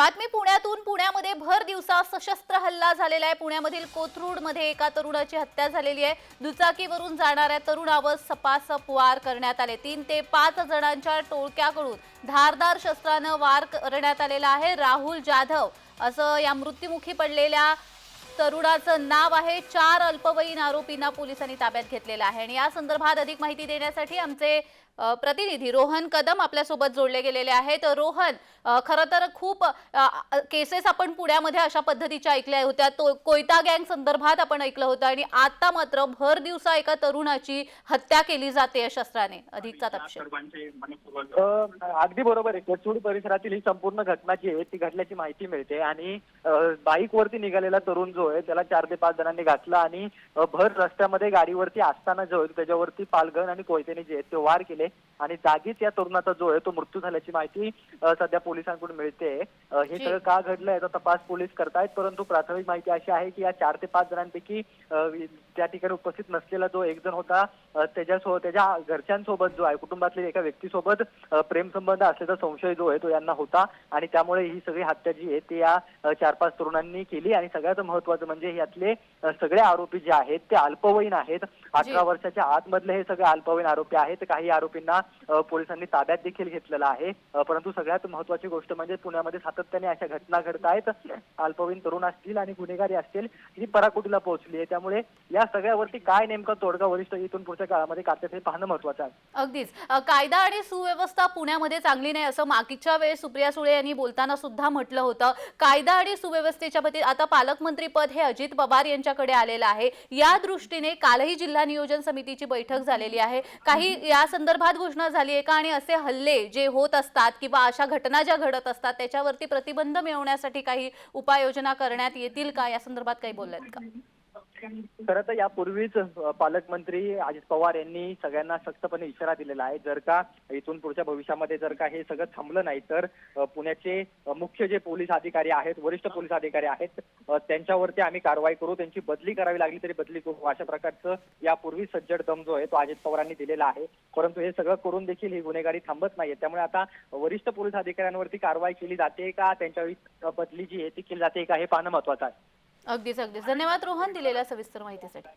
बातमी पुण्यातून. पुण्यामध्ये भर दिवसा सशस्त्र हल्ला झालेला आहे. पुण्यामधील कोथरूडमध्ये एका तरुणाची हत्या झालेली आहे. दुचाकीवरून जाणाऱ्या तरुणावर सपासप वार करण्यात आले. तीन ते पाच जणांच्या टोळक्याकडून धारदार शस्त्रानं वार करण्यात आलेला आहे. राहुल जाधव असं या मृत्युमुखी पडलेल्या तरुणाचं नाव आहे. चार अल्पवयीन आरोपींना पोलिसांनी ताब्यात घेतलेलं आहे. आणि या संदर्भात अधिक माहिती देण्यासाठी आमचे प्रतिनिधी रोहन कदम आपल्यासोबत जोडले गेलेले आहेत. रोहन खरं तर खूप केसेस आपण पुण्यामध्ये अशा पद्धतीच्या ऐकल्या होत्या. तो कोयता गँग संदर्भात आपण ऐकलं होतं. आणि आता मात्र भर दिवसा एका तरुणाची हत्या केली जाते शस्त्राने. अधिकचा तपशील. अगदी बरोबर आहे. कोथरूड परिसरातील ही संपूर्ण घटना जी आहे ती घडल्याची माहिती मिळते. आणि बाईक वरती निघालेला तरुण जो आहे त्याला चार ते पाच जणांनी घातला आणि भर रस्त्यामध्ये गाडीवरती असताना जो आहे त्याच्यावरती पालघन आणि कोयतेने जे आहेत ते वार केले आणि जागीच या तरुणाचा जो आहे तो मृत्यू झाल्याची माहिती सध्या पोलिसांकडून मिळते हे. सगळं का घडलं याचा तपास पोलीस करतायत परंतु प्राथमिक माहिती अशी आहे की या चार ते पाच जणांपैकी त्या ठिकाणी उपस्थित नसलेला जो एक जण होता त्याच्यासोबत त्याच्या घरच्यांसोबत जो आहे कुटुंबातल्या एका व्यक्तीसोबत प्रेमसंबंध असल्याचा संशय जो आहे तो यांना होता आणि त्यामुळे ही सगळी हत्या जी आहे ती या चार पाच तरुणांनी केली आणि सगळ्यात महत्वाचं म्हणजे यातले सगळे आरोपी जे आहेत ते अल्पवयीन आहेत. अठरा वर्षाच्या आतमधले हे सगळे अल्पवयीन आरोपी आहेत. काही आरोपींना पोलिसांनी ताब्यात देखील घेतलेलं आहे. परंतु सगळ्यात महत्वाची गोष्ट म्हणजे पुण्यामध्ये सातत्याने अशा घटना घडत आहेत. अल्पवयीन तरुण असतील आणि गुन्हेगारी असतील ही पराकुटीला पोहोचली आहे. त्यामुळे या सगळ्यावरती काय नेमका तोडगा वरिष्ठ इथून पुढच्या काळामध्ये काढतात हे पाहणं महत्वाचं आहे. अगदीच. कायदा आणि सुव्यवस्था पुण्यामध्ये चांगली नाही असं मागीच्या वेळेस सुप्रिया सुळे यांनी बोलताना सुद्धा म्हटलं होतं. कायदा आणि सुव्यवस्थेच्या बाबतीत आता पालकमंत्री पद हे अजित पवार यांच्याकडे आलेलं आहे. या दृष्टीने कालही जिल्हा नियोजन समितीची बैठक झालेली आहे. काही या संदर्भात घोषणा झाली आहे का? आणि असे हल्ले जे होत असतात किंवा अशा घटना ज्या घडत असतात त्याच्यावरती प्रतिबंध मिळवण्यासाठी काही उपाययोजना करण्यात येतील का? या संदर्भात काही बोललात का? खरं तर यापूर्वीच पालकमंत्री अजित पवार यांनी सगळ्यांना सक्तपणे इशारा दिलेला आहे. जर का इथून पुढच्या भविष्यामध्ये जर का हे सगळं थांबलं नाही तर पुण्याचे मुख्य जे पोलीस अधिकारी आहेत वरिष्ठ पोलीस अधिकारी आहेत त्यांच्यावरती आम्ही कारवाई करू. त्यांची बदली करावी लागली तरी बदली करू. अशा प्रकारचं यापूर्वी सज्जड दम जो आहे तो अजित पवारांनी दिलेला आहे. परंतु हे सगळं करून देखील ही गुन्हेगारी थांबत नाहीये. त्यामुळे आता वरिष्ठ पोलीस अधिकाऱ्यांवरती कारवाई केली जाते का? त्यांच्या बदली जी आहे ती केली जाते का? हे पाहणं महत्वाचं आहे. अगदीच अगदीच. धन्यवाद रोहन दिलेल्या सविस्तर माहितीसाठी.